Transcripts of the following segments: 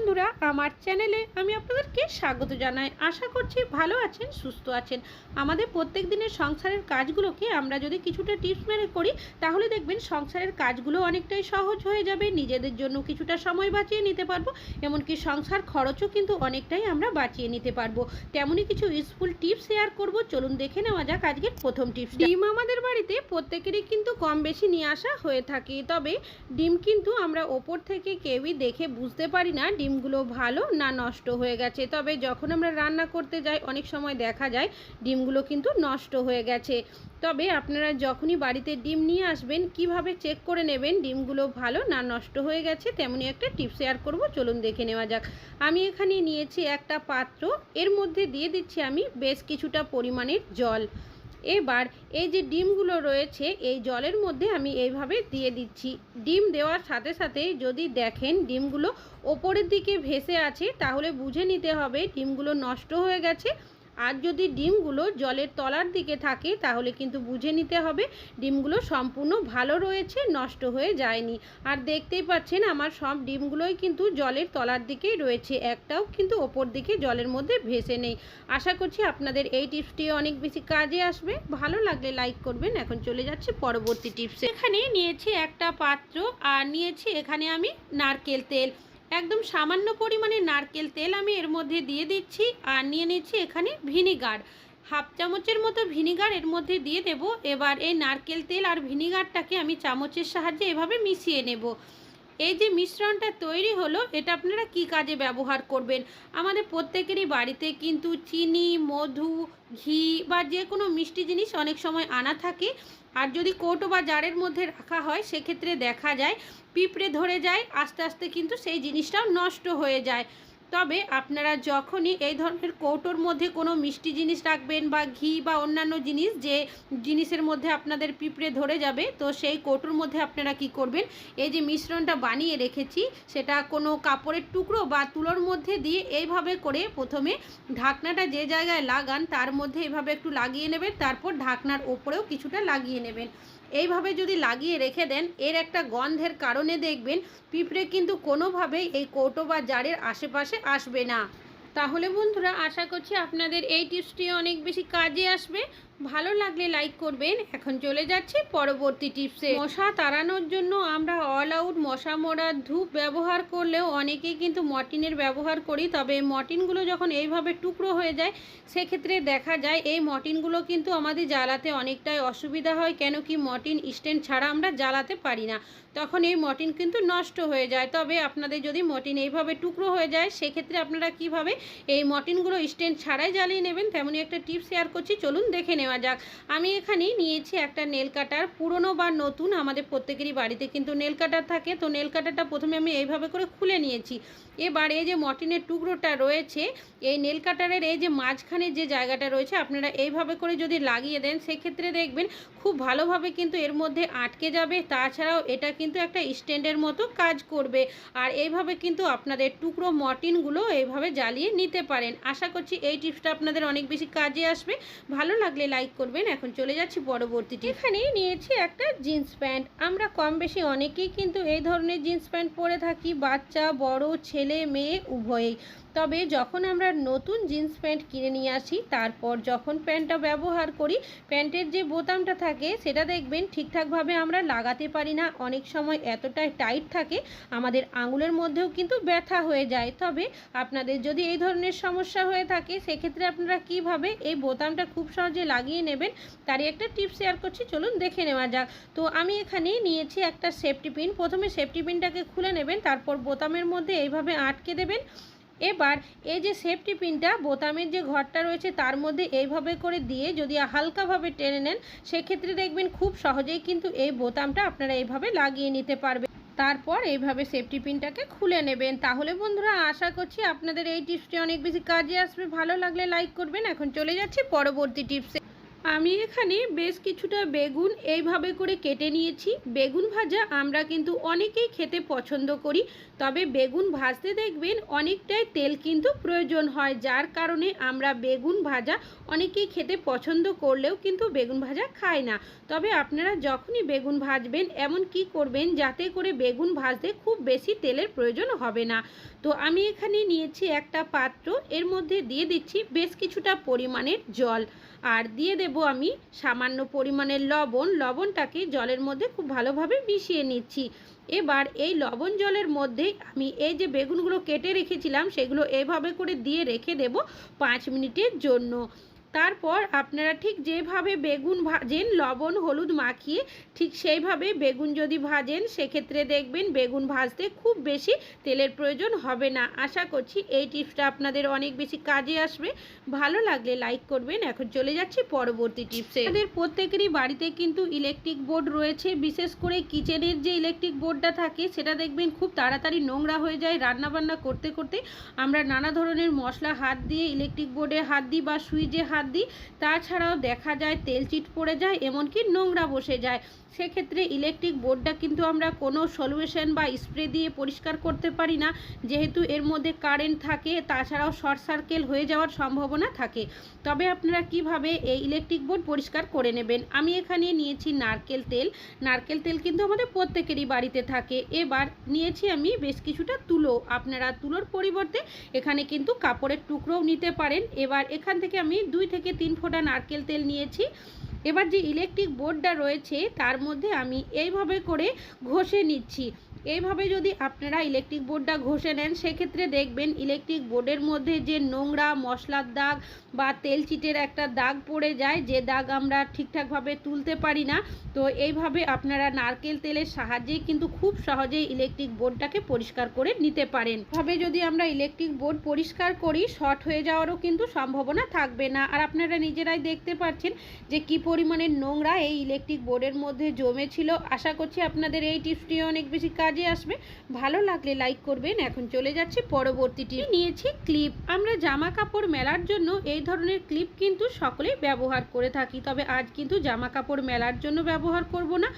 বন্ধুরা, আমার চ্যানেলে আমি আপনাদেরকে স্বাগত জানাই। আশা করছি ভালো আছেন, সুস্থ আছেন। আমাদের প্রত্যেক দিনের সংসারের কাজগুলোকে আমরা যদি কিছুটা টিপস মেরে করি, তাহলে দেখবেন সংসারের কাজগুলো অনেকটাই সহজ হয়ে যাবে, নিজেদের জন্য কিছুটা সময় বাঁচিয়ে নিতে পারব, এমনকি সংসার খরচও কিন্তু অনেকটাই আমরা বাঁচিয়ে নিতে পারব। তেমনই কিছু ইউজফুল টিপস শেয়ার করব, চলুন দেখে নেওয়া যাক আজকের প্রথম টিপস ডিম আমাদের বাড়িতে প্রত্যেকেরই কিন্তু কম বেশি নিয়ে আসা হয়ে থাকে, তবে ডিম কিন্তু আমরা ওপর থেকে কেউই দেখে বুঝতে পারি না। ডিমগুলো ভালো না নষ্ট হয়ে গেছে। তবে যখন আমরা রান্না করতে যাই, অনেক সময় দেখা যায় ডিমগুলো কিন্তু নষ্ট হয়ে গেছে। তবে আপনারা যখনই বাড়িতে ডিম নিয়ে আসবেন, কীভাবে চেক করে নেবেন ডিমগুলো ভালো না নষ্ট হয়ে গেছে? তেমনই একটা টিপস শেয়ার করব। চলুন দেখে নেওয়া যাক। আমি এখানে নিয়েছি একটা পাত্র। এর মধ্যে দিয়ে দিচ্ছি আমি বেশ কিছুটা পরিমাণের জল। এবার এই যে ডিমগুলো রয়েছে, এই জলের মধ্যে আমি এইভাবে দিয়ে দিচ্ছি। ডিম দেওয়ার সাথে সাথে যদি দেখেন ডিমগুলো ওপরের দিকে ভেসে আছে, তাহলে বুঝে নিতে হবে ডিমগুলো নষ্ট হয়ে গেছে। আর যদি ডিমগুলো জলের তলার দিকে থাকে, তাহলে কিন্তু বুঝে নিতে হবে ডিমগুলো সম্পূর্ণ ভালো রয়েছে, নষ্ট হয়ে যায়নি। আর দেখতেই পাচ্ছেন আমার সব ডিমগুলোই কিন্তু জলের তলার দিকেই রয়েছে, একটাও কিন্তু ওপর দিকে জলের মধ্যে ভেসে নেই। আশা করছি আপনাদের এই টিপসটি অনেক বেশি কাজে আসবে। ভালো লাগলে লাইক করবেন। এখন চলে যাচ্ছে পরবর্তী টিপসে। এখানে নিয়েছি একটা পাত্র, আর নিয়েছি এখানে আমি নারকেল তেল। একদম সামান্য পরিমাণে নারকেল তেল আমি এর মধ্যে দিয়ে দিচ্ছি আর নিয়ে নিচ্ছি এখানে ভিনিগার। হাফ চামচের মতো ভিনিগার এর মধ্যে দিয়ে দেব। এবার এই নারকেল তেল আর ভিনিগারটাকে আমি চামচের সাহায্যে এভাবে মিশিয়ে নেব। এই যে মিশ্রণটা তৈরি হলো, এটা আপনারা কি কাজে ব্যবহার করবেন? আমাদের প্রত্যেকেরই বাড়িতে কিন্তু চিনি, মধু, ঘি বা যে কোনো মিষ্টি জিনিস অনেক সময় আনা থাকে। আর যদি কোটো বা জারের মধ্যে রাখা হয়, সেক্ষেত্রে দেখা যায়, পিঁপড়ে ধরে যায়, আস্তে আস্তে কিন্তু সেই জিনিসটাও নষ্ট হয়ে যায়। তবে আপনারা যখনই এই ধরনের কৌটোর মধ্যে কোনো মিষ্টি জিনিস রাখবেন বা ঘি বা অন্যান্য জিনিস যে জিনিসের মধ্যে আপনাদের পিঁপড়ে ধরে যাবে, তো সেই কৌটোর মধ্যে আপনারা কি করবেন? এই যে মিশ্রণটা বানিয়ে রেখেছি, সেটা কোনো কাপড়ের টুকরো বা তুলোর মধ্যে দিয়ে এইভাবে করে প্রথমে ঢাকনাটা যে জায়গায় লাগান, তার মধ্যে এভাবে একটু লাগিয়ে নেবেন, তারপর ঢাকনার ওপরেও কিছুটা লাগিয়ে নেবেন। এইভাবে যদি লাগিয়ে রেখে দেন, এর একটা গন্ধের কারণে দেখবেন পিঁপড়ে কিন্তু কোনোভাবেই এই কৌটো বা জারের আশেপাশে আসবে না। তাহলে বন্ধুরা, আশা করছি আপনাদের এই টিপসটি অনেক বেশি কাজে আসবে। ভালো লাগলে লাইক করবেন। এখন চলে যাচ্ছি পরবর্তী টিপসে মশা তাড়ানোর জন্য আমরা অল আউট মশা মরার ধূপ ব্যবহার করলেও অনেকেই কিন্তু মর্টিনের ব্যবহার করি। তবে মর্টিনগুলো যখন এইভাবে টুকরো হয়ে যায়, সেক্ষেত্রে দেখা যায় এই মর্টিনগুলো কিন্তু আমাদের জ্বালাতে অনেকটাই অসুবিধা হয়। কেন কি মর্টিন স্ট্যান্ড ছাড়া আমরা জ্বালাতে পারি না। তখন এই মর্টিন কিন্তু নষ্ট হয়ে যায়। তবে আপনাদের যদি মর্টিন এইভাবে টুকরো হয়ে যায়, সেক্ষেত্রে আপনারা কীভাবে এই মর্টিনগুলো স্ট্যান্ড ছাড়াই জ্বালিয়ে নেবেন? তেমনই একটা টিপস শেয়ার করছি। চলুন দেখে নেওয়া যাক। আমি এখানে নিয়েছি একটা নেল কাটার। পুরনো বা নতুন, আমাদের প্রত্যেকেরই বাড়িতে কিন্তু নেল কাটার থাকে। তো নেল কাটারটা প্রথমে আমি এইভাবে করে খুলে নিয়েছি। এবার এই যে মর্টিনের টুকরোটা রয়েছে, এই নেল কাটারের এই যে মাঝখানে যে জায়গাটা রয়েছে, আপনারা এইভাবে করে যদি লাগিয়ে দেন, সেক্ষেত্রে দেখবেন খুব ভালোভাবে কিন্তু এর মধ্যে আটকে যাবে। তাছাড়াও এটা কিন্তু একটা স্ট্যান্ডের মতো কাজ করবে। আর এইভাবে কিন্তু আপনাদের টুকরো মর্টিনগুলো এইভাবে জ্বালিয়ে নিতে পারেন। আশা করছি এই টিপসটা আপনাদের অনেক বেশি কাজে আসবে। ভালো লাগলে লাইক করবেন। এখন চলে যাচ্ছি পরবর্তীটি এখানে নিয়েছি একটা জিন্স প্যান্ট। আমরা কম বেশি অনেকেই কিন্তু এই ধরনের জিন্স প্যান্ট পরে থাকি। বাচ্চা, বড়, ছেলে মেয়ে উভয়েই তবে যখন আমরা নতুন জিন্স প্যান্ট কিনে নিয়ে আসি, তারপর যখন প্যান্টটা ব্যবহার করি, প্যান্টের যে বোতামটা থাকে, সেটা দেখবেন ঠিকঠাকভাবে আমরা লাগাতে পারি না। অনেক সময় এতটাই টাইট থাকে, আমাদের আঙুলের মধ্যেও কিন্তু ব্যথা হয়ে যায়। তবে আপনাদের যদি এই ধরনের সমস্যা হয়ে থাকে, সেক্ষেত্রে আপনারা কীভাবে এই বোতামটা খুব সহজে লাগিয়ে নেবেন, তারই একটা টিপস শেয়ার করছি। চলুন দেখে নেওয়া যাক। তো আমি এখানে নিয়েছি একটা সেফটি পিন। প্রথমে সেফটি পিনটাকে খুলে নেবেন, তারপর বোতামের মধ্যে এইভাবে আটকে দেবেন। এবার এই যে সেফটি পিনটা বোতামের যে ঘরটা রয়েছে তার মধ্যে এইভাবে করে দিয়ে যদি হালকাভাবে টেনে নেন, সেক্ষেত্রে দেখবেন খুব সহজেই কিন্তু এই বোতামটা আপনারা এইভাবে লাগিয়ে নিতে পারবেন। তারপর এইভাবে সেফটি পিনটাকে খুলে নেবেন। তাহলে বন্ধুরা, আশা করছি আপনাদের এই টিপসটি অনেক বেশি কাজে আসবে। ভালো লাগলে লাইক করবেন। এখন চলে যাচ্ছি পরবর্তী টিপসে আমি এখানে বেশ কিছুটা বেগুন এইভাবে করে কেটে নিয়েছি। বেগুন ভাজা আমরা কিন্তু অনেকেই খেতে পছন্দ করি, তবে বেগুন ভাজতে দেখবেন অনেকটাই তেল কিন্তু প্রয়োজন হয়, যার কারণে আমরা বেগুন ভাজা অনেকেই খেতে পছন্দ করলেও কিন্তু বেগুন ভাজা খায় না। তবে আপনারা যখনই বেগুন ভাজবেন, এমন কি করবেন, যাতে করে বেগুন ভাজতে খুব বেশি তেলের প্রয়োজন হবে না। তো আমি এখানে নিয়েছি একটা পাত্র, এর মধ্যে দিয়ে দিচ্ছি বেশ কিছুটা পরিমাণের জল। আর দিয়ে দেব আমি সামান্য পরিমাণের লবণ, লবণটাকে জলের মধ্যে খুব ভালোভাবে মিশিয়ে নিচ্ছি। এবার এই লবণ জলের মধ্যে আমি এই যে বেগুনগুলো কেটে রেখেছিলাম, সেগুলো এভাবে করে দিয়ে রেখে দেব পাঁচ মিনিটের জন্য। তারপর আপনারা ঠিক যেভাবে বেগুন ভাজেন, লবণ, হলুদ মাখিয়ে ঠিক সেইভাবে বেগুন যদি ভাজেন, সেক্ষেত্রে দেখবেন বেগুন ভাজতে খুব বেশি তেলের প্রয়োজন হবে না। আশা করছি এই টিপসটা আপনাদের অনেক বেশি কাজে আসবে। ভালো লাগলে লাইক করবেন। এখন চলে যাচ্ছি পরবর্তী টিপসে। আমাদের প্রত্যেকেরই বাড়িতে কিন্তু ইলেকট্রিক বোর্ড রয়েছে। বিশেষ করে কিচেনের যে ইলেকট্রিক বোর্ডটা থাকে, সেটা দেখবেন খুব তাড়াতাড়ি নোংরা হয়ে যায় রান্নাবান্না করতে করতে। আমরা নানা ধরনের মশলা, হাত দিয়ে ইলেকট্রিক বোর্ডে হাত দিই বা সুইচে হাত দিই। তাছাড়াও দেখা যায় তেল চিট পড়ে যায়, এমনকি নোংরা বসে যায়। সেক্ষেত্রে ইলেকট্রিক বোর্ডটা কিন্তু আমরা কোনো সলিউশন বা স্প্রে দিয়ে পরিষ্কার করতে পারি না। যেহেতু এর মধ্যে কারেন্ট থাকে, তাছাড়াও শর্ট সার্কেল হয়ে যাওয়ার সম্ভাবনা থাকে। তবে আপনারা কীভাবে এই ইলেকট্রিক বোর্ড পরিষ্কার করে নেবেন? আমি এখানে নিয়েছি নারকেল তেল। নারকেল তেল কিন্তু আমাদের প্রত্যেকেরই বাড়িতে থাকে। এবার নিয়েছি আমি বেশ কিছুটা তুলো। আপনারা তুলোর পরিবর্তে এখানে কিন্তু কাপড়ের টুকরোও নিতে পারেন। এবার এখান থেকে আমি দুই থেকে তিন ফোঁটা নারকেল তেল নিয়েছি। এবার যে ইলেকট্রিক বোর্ডটা রয়েছে, তার মধ্যে আমি এইভাবে করে ঘষে নিচ্ছি। এইভাবে যদি আপনারা ইলেকট্রিক বোর্ডটা ঘষে নেন, সেক্ষেত্রে দেখবেন ইলেকট্রিক বোর্ডের মধ্যে যে নোংরা মশলার দাগ বা তেল চিটের একটা দাগ পড়ে যায়, যে দাগ আমরা ঠিকঠাকভাবে তুলতে পারি না। তো এইভাবে আপনারা নারকেল তেলের সাহায্যেই কিন্তু খুব সহজেই ইলেকট্রিক বোর্ডটাকে পরিষ্কার করে নিতে পারেন। ভাবে যদি আমরা ইলেকট্রিক বোর্ড পরিষ্কার করি, শর্ট হয়ে যাওয়ারও কিন্তু সম্ভাবনা থাকবে না। আর আপনারা নিজেরাই দেখতে পাচ্ছেন যে কি পরিমাণে নোংরা এই ইলেকট্রিক বোর্ডের মধ্যে জমেছিল। আশা করছি আপনাদের এই টিপসটি অনেক বেশি কাজে আসবে। ভালো লাগলে লাইক করবেন। এখন চলে যাচ্ছি পরবর্তী টিপ নিয়েছি ক্লিপ আমরা জামা কাপড় মেলার জন্য এই ধরনের ক্লিপ কিন্তু সকলেই ব্যবহার করে থাকি। তবে আজ কিন্তু জামা কাপড় মেলার জন্য ব্যবহার করব না।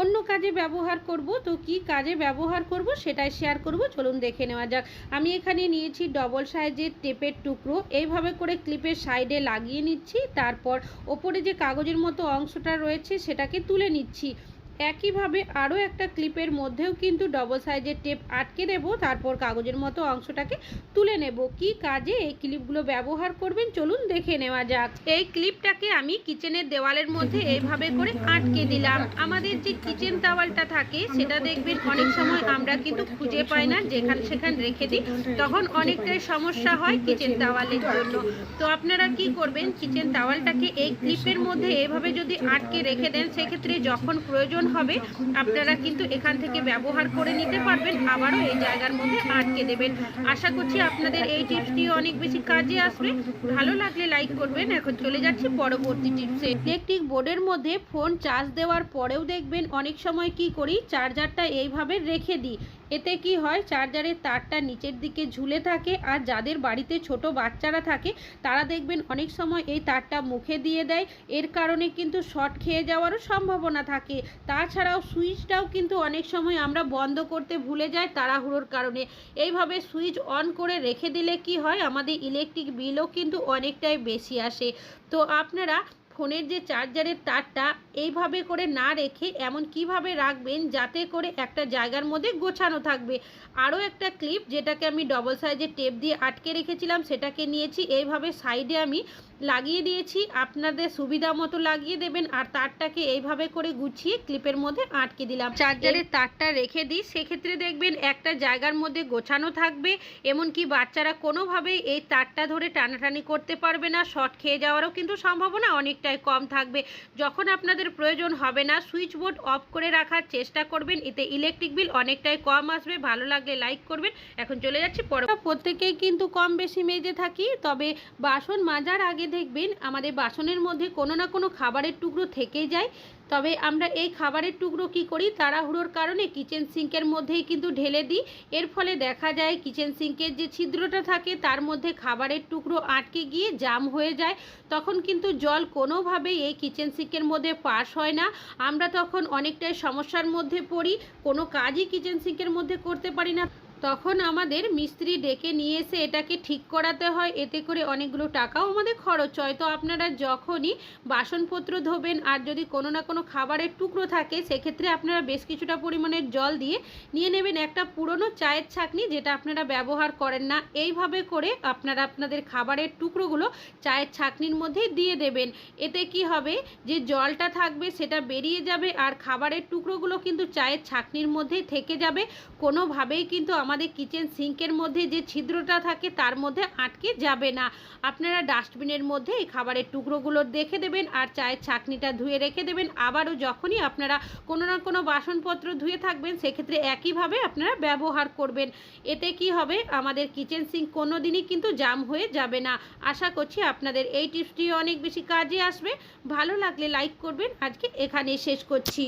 অন্য কাজে ব্যবহার করব। তো কি কাজে ব্যবহার করব সেটাই শেয়ার করব। চলুন দেখে নেওয়া যাক। আমি এখানে নিয়েছি ডবল সাইজের টেপের টুকরো। এইভাবে করে ক্লিপের সাইডে লাগিয়ে নিচ্ছি। তারপর ওপরে যে কাগজের মতো অংশটা রয়েছে সেটাকে তুলে নিচ্ছি। একইভাবে আরও একটা ক্লিপের মধ্যেও কিন্তু ডবল সাইজের টেপ আটকে দেব, তারপর কাগজের মতো অংশটাকে তুলে নেব। কি কাজে এই ক্লিপগুলো ব্যবহার করবেন? চলুন দেখে নেওয়া যাক। এই ক্লিপটাকে আমি কিচেনের দেওয়ালের মধ্যে এইভাবে করে আটকে দিলাম। আমাদের যে কিচেন টাওয়ালটা থাকে, সেটা দেখবেন অনেক সময় আমরা কিন্তু খুঁজে পাই না, যেখান সেখান রেখে দিই। তখন অনেকটাই সমস্যা হয় কিচেন টাওয়ালের জন্য। তো আপনারা কি করবেন? কিচেন টাওয়ালটাকে এই ক্লিপের মধ্যে এভাবে যদি আটকে রেখে দেন, সেক্ষেত্রে যখন প্রয়োজন হবে। আপনারা কিন্তু এখান থেকে ব্যবহার করে নিতে পারবেন। আবারও এই জায়গার মধ্যে আটকে দেবেন। আশা করছি আপনাদের এই টিপসটি অনেক বেশি কাজে আসবে। ভালো লাগলে লাইক করবেন। এখন চলে যাচ্ছি পরবর্তী টিপসে। ইলেকট্রিক বোর্ডের মধ্যে ফোন চার্জ দেওয়ার পরেও দেখবেন অনেক সময় কি করি? চার্জারটা এইভাবে রেখে দিই। এতে কি হয়, চার্জারের তারটা নিচের দিকে ঝুলে থাকে আর যাদের বাড়িতে ছোট বাচ্চারা থাকে, তারা দেখবেন অনেক সময় এই তারটা মুখে দিয়ে দেয়। এর কারণে কিন্তু শর্ট খেয়ে যাওয়ারও সম্ভাবনা থাকে। তাছাড়াও সুইচটাও কিন্তু অনেক সময় আমরা বন্ধ করতে ভুলে যাই তাড়াহুড়োর কারণে। এইভাবে সুইচ অন করে রেখে দিলে কি হয়, আমাদের ইলেকট্রিক বিলও কিন্তু অনেকটাই বেশি আসে। তো আপনারা ফোনের যে চার্জারের তারটা এইভাবে করে না রেখে এমন কীভাবে রাখবেন যাতে করে একটা জায়গার মধ্যে গোছানো থাকবে? আরও একটা ক্লিপ যেটাকে আমি ডবল সাইজের টেপ দিয়ে আটকে রেখেছিলাম, সেটাকে নিয়েছি। এইভাবে সাইডে আমি লাগিয়ে দিয়েছি আপনাদের সুবিধা মতো লাগিয়ে দেবেন আর তারটাকে এইভাবে করে গুছিয়ে ক্লিপের মধ্যে আটকে দিলাম। চার্জারের তারটা রেখে দিই সেক্ষেত্রে দেখবেন একটা জায়গার মধ্যে গোছানো থাকবে এমনকি বাচ্চারা কোনোভাবেই এই তারটা ধরে টানাটানি করতে পারবে না শর্ট খেয়ে যাওয়ারও কিন্তু সম্ভাবনা অনেকটাই কম থাকবে। যখন আপনাদের প্রয়োজন হবে না সুইচ বোর্ড অফ করে রাখার চেষ্টা করবেন এতে ইলেকট্রিক বিল অনেকটাই কম আসবে ভালো লাগলে লাইক করবেন। এখন চলে যাচ্ছি পর প্রত্যেকেই কিন্তু কম বেশি মেজে থাকি তবে বাসন মাজার আগে দেখবেন আমাদের বাসনের মধ্যে কোনো না কোনো খাবারের টুকরো থেকেই যায়। তবে আমরা এই খাবারের টুকরো কি করি? তাড়াহুড়োর কারণে কিচেন সিঙ্কের মধ্যেই কিন্তু ঢেলে দিই। এর ফলে দেখা যায় কিচেন সিঙ্কের যে ছিদ্রটা থাকে, তার মধ্যে খাবারের টুকরো আটকে গিয়ে জাম হয়ে যায়। তখন কিন্তু জল কোনোভাবেই এই কিচেন সিঙ্কের মধ্যে পাস হয় না। আমরা তখন অনেকটাই সমস্যার মধ্যে পড়ি। কোনো কাজই কিচেন সিঙ্কের মধ্যে করতে পারি না। তখন আমাদের মিস্ত্রি ডেকে নিয়ে এসে এটাকে ঠিক করাতে হয়। এতে করে অনেকগুলো টাকাও আমাদের খরচ হয়। তো আপনারা যখনই বাসনপত্র ধোবেন আর যদি কোনো না কোনো খাবারের টুকরো থাকে, সেক্ষেত্রে আপনারা বেশ কিছুটা পরিমাণের জল দিয়ে নিয়ে নেবেন একটা পুরনো চায়ের ছাঁকনি, যেটা আপনারা ব্যবহার করেন না। এইভাবে করে আপনারা আপনাদের খাবারের টুকরোগুলো চায়ের ছাঁকনির মধ্যে দিয়ে দেবেন। এতে কি হবে যে জলটা থাকবে, সেটা বেরিয়ে যাবে আর খাবারের টুকরোগুলো কিন্তু চায়ের ছাঁকনির মধ্যেই থেকে যাবে। কোনোভাবেই কিন্তু আমাদের কিচেন সিঙ্কের মধ্যে যে ছিদ্রটা থাকে তার মধ্যে আটকে যাবে না। আপনারা ডাস্টবিনের মধ্যে এই খাবারের টুকরোগুলো দেখে দেবেন আর চায়ের ছাঁকনিটা ধুয়ে রেখে দেবেন। আবারও যখনই আপনারা কোনো না কোনো বাসনপত্র ধুয়ে থাকবেন, সেক্ষেত্রে একইভাবে আপনারা ব্যবহার করবেন। এতে কি হবে? আমাদের কিচেন সিঙ্ক কোনো দিনই কিন্তু জাম হয়ে যাবে না। আশা করছি আপনাদের এই টিপসটি অনেক বেশি কাজে আসবে। ভালো লাগলে লাইক করবেন। আজকে এখানে শেষ করছি।